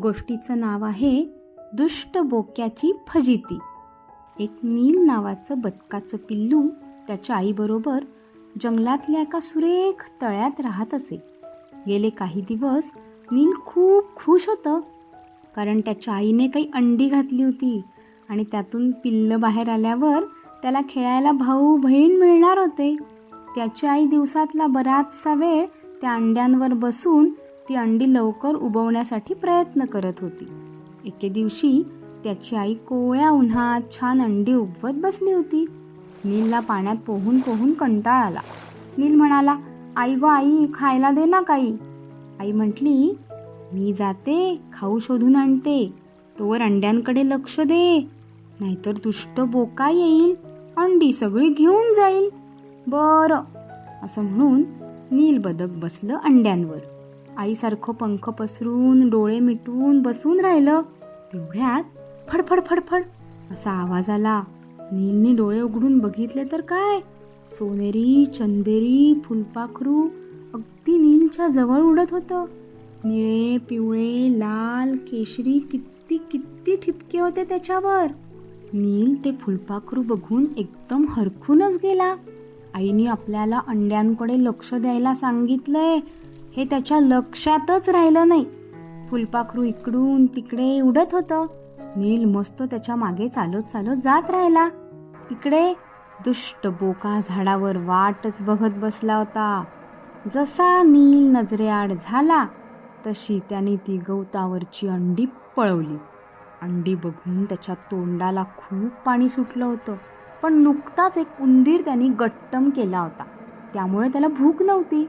गोष्टीचं नाव आहे दुष्ट बोक्याची फजिती. एक नील नावाचं बदकाचं पिल्लू त्याच्या आईबरोबर जंगलातल्या एका सुरेख तळ्यात राहत असे. गेले काही दिवस नील खूप खुश होतं कारण त्याच्या आईने काही अंडी घातली होती आणि त्यातून पिल्लं बाहेर आल्यावर त्याला खेळायला भाऊ बहीण मिळणार होते. त्याची आई दिवसातला बराचसा वेळ त्या अंड्यांवर बसून ती अंडी लवकर उबवण्यासाठी प्रयत्न करत होती. एके दिवशी त्याची आई कोवळ्या उन्हात छान अंडी उबवत बसली होती. नीलला पाण्यात पोहून पोहून कंटाळ आला. नील म्हणाला आई गो आई खायला दे ना काही. आई म्हटली मी जाते खाऊ शोधून आणते. तोवर अंड्यांकडे लक्ष दे. नाहीतर दुष्ट बोका येईल अंडी सगळी घेऊन जाईल. बरं. असं म्हणून नील बदक बसलं अंड्यांवर. आईसारखं पंख पसरून डोळे मिटून बसून राहिलं. तेवढ्यात फडफड फडफड असा आवाज आला. नीलने डोळे उघडून बघितले तर काय? सोनेरी चंदेरी फुलपाखरू अगदी नीलच्या जवळ उडत होतं. निळे पिवळे लाल केशरी किती किती ठिपके होते त्याच्यावर. नील ते फुलपाखरू बघून एकदम हरखूनच गेला. आईने आपल्याला अंड्यांकडे लक्ष द्यायला सांगितलंय. हे त्याच्या लक्षातच राहिलं नाही. फुलपाखरू इकडून तिकडे उडत होतं. नील मस्त त्याच्यामागे चालत चालत जात राहिला. तिकडे दुष्ट बोका झाडावर वाटच बघत बसला होता. जसा नील नजरेआड झाला तशी त्याने ती गवतावरची अंडी पळवली. अंडी बघून त्याच्या तोंडाला खूप पाणी सुटलं होतं. पण नुकताच एक उंदीर त्यांनी गट्टम केला होता. त्यामुळे त्याला भूक नव्हती.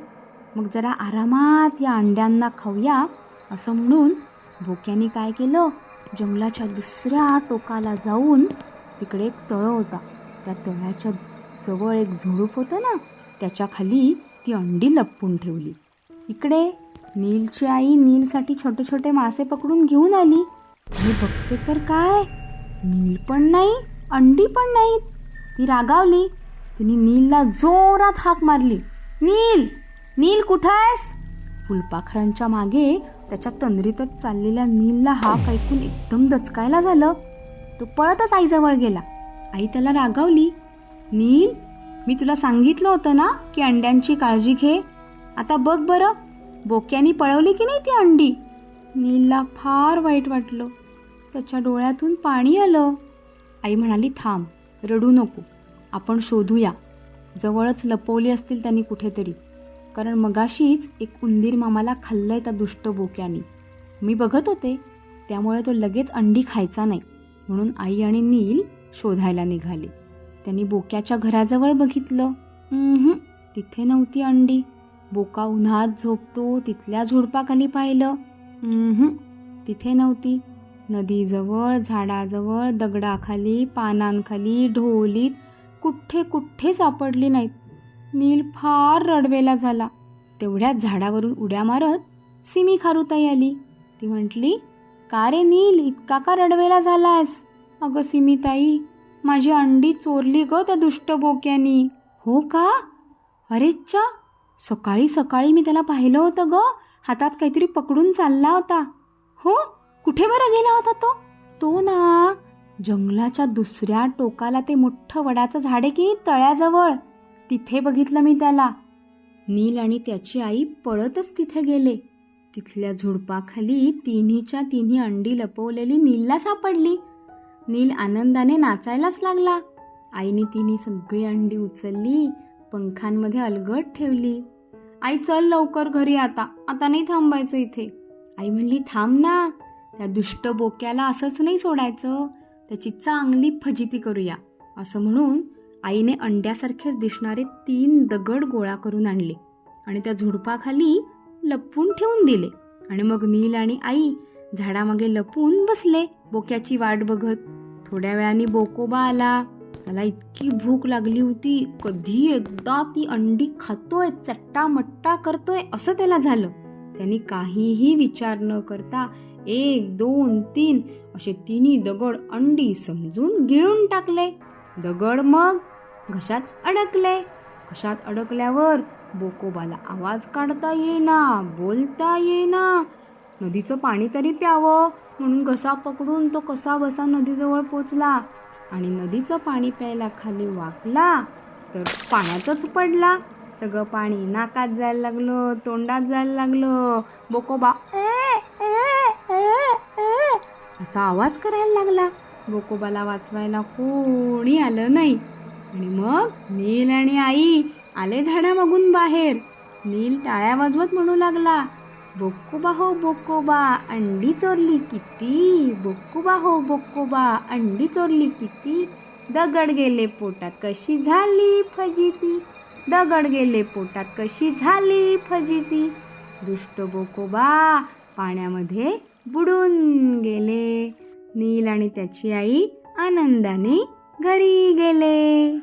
मग जरा आरामात या अंड्यांना खाऊया असं म्हणून बोक्याने काय केलं? जंगलाच्या दुसऱ्या टोकाला जाऊन तिकडे एक तळं होता. त्या तळ्याच्या जवळ एक झुडूप होतं ना त्याच्याखाली ती अंडी लपवून ठेवली. इकडे नीलची आई नीलसाठी छोटे छोटे मासे पकडून घेऊन आली. आणि बघते तर काय? नील पण नाही अंडी पण नाहीत. ती रागावली. तिने नीलला जोरात हाक मारली. नील नील कुठं आहेस? फुलपाखरांच्या मागे त्याच्या तंद्रीतच चाललेल्या नीलला हाक ऐकून एकदम दचकायला झालं. तो पळतच आईजवळ गेला. आई त्याला रागावली. नील मी तुला सांगितलं होतं ना की अंड्यांची काळजी घे. आता बघ बरं बोक्यानी पळवली की नाही ती अंडी? नीलला फार वाईट वाटलं. त्याच्या डोळ्यातून पाणी आलं. आई म्हणाली थांब रडू नको. आपण शोधूया. जवळच लपवली असतील त्यांनी कुठेतरी. कारण मगाशीच एक उंदीर मामाला खाल्लंय त्या दुष्ट बोक्यानी. मी बघत होते. त्यामुळे तो लगेच अंडी खायचा नाही. म्हणून आई आणि नील शोधायला निघाले. त्यांनी बोक्याच्या घराजवळ बघितलं. तिथे नव्हती अंडी. बोका उन्हात झोपतो तिथल्या झुडपाखाली पाहिलं. तिथे नव्हती. नदीजवळ झाडाजवळ दगडाखाली पानांखाली ढोलीत कुठे कुठे सापडली नाहीत. नील फार रडवेला झाला. तेवढ्याच झाडावरून उड्या मारत सिमी खारुताई आली. ती म्हटली का रे नील इतका का रडवेला झालास अगं सिमीताई माझी अंडी चोरली ग त्या दुष्ट बोक्यानी. हो का? अरेच्चा सकाळी सकाळी मी त्याला पाहिलं होतं ग. हातात काहीतरी पकडून चालला होता. हो? कुठे बरं गेला होता तो? तो ना जंगलाच्या दुसऱ्या टोकाला ते मोठं वडाचं झाड आहे की तळ्याजवळ? तिथे बघितलं मी त्याला. नील आणि त्याची आई पळतच तिथे गेले. तिथल्या झुडपाखाली तिन्हीच्या तिन्ही अंडी लपवलेली नीलला सापडली. नील आनंदाने नाचायलाच लागला. आईने तिने सगळी अंडी उचलली पंखांमध्ये अलगट ठेवली. आई चल लवकर घरी आता. आता नाही थांबायचं इथे. आई म्हणली थांब ना. त्या दुष्ट बोक्याला असंच नाही सोडायचं. त्याची चांगली फजिती करूया. असं म्हणून आईने अंड्यासारखेच दिसणारे तीन दगड गोळा करून आणले आणि त्या झुडपाखाली लपवून ठेवून दिले. आणि मग नील आणि आई झाडामागे लपून बसले बोक्याची वाट बघत. थोड्या वेळाने बोकोबा आला. त्याला इतकी भूक लागली होती. कधी एकदा ती अंडी खातोय चट्टा मट्टा करतोय असं त्याला झालं. त्यांनी काहीही विचार न करता एक दोन तीन असे तिन्ही दगड अंडी समजून गिळून टाकले. दगड मग घशात अडकले. घशात अडकल्यावर बोकोबाला आवाज काढता येईना बोलता येईना. नदीचं पाणी तरी प्यावं म्हणून घसा पकडून तो कसा बसा नदीजवळ पोचला. आणि नदीचं पाणी प्यायला खाली वाकला तर पाण्यातच पडला. सगळं पाणी नाकात जायला लागलं तोंडात जायला लागलं. बोकोबा "ए, असा आवाज करायला लागला. बोकोबाला वाचवायला कोणी आलं नाही. आणि मग नील आणि आई आले झाडामागून बाहेर. नील टाळ्या वाजवत म्हणू लागला बोक्कोबा हो बोक्कोबा अंडी चोरली किती. बोक्कोबा हो बोक्कोबा अंडी चोरली किती. दगड गेले पोटात कशी झाली फजिती. दगड गेले पोटात कशी झाली फजिती. दुष्ट बोकोबा पाण्यामध्ये बुडून गेले. नील आणि त्याची आई आनंदाने घरी गेले.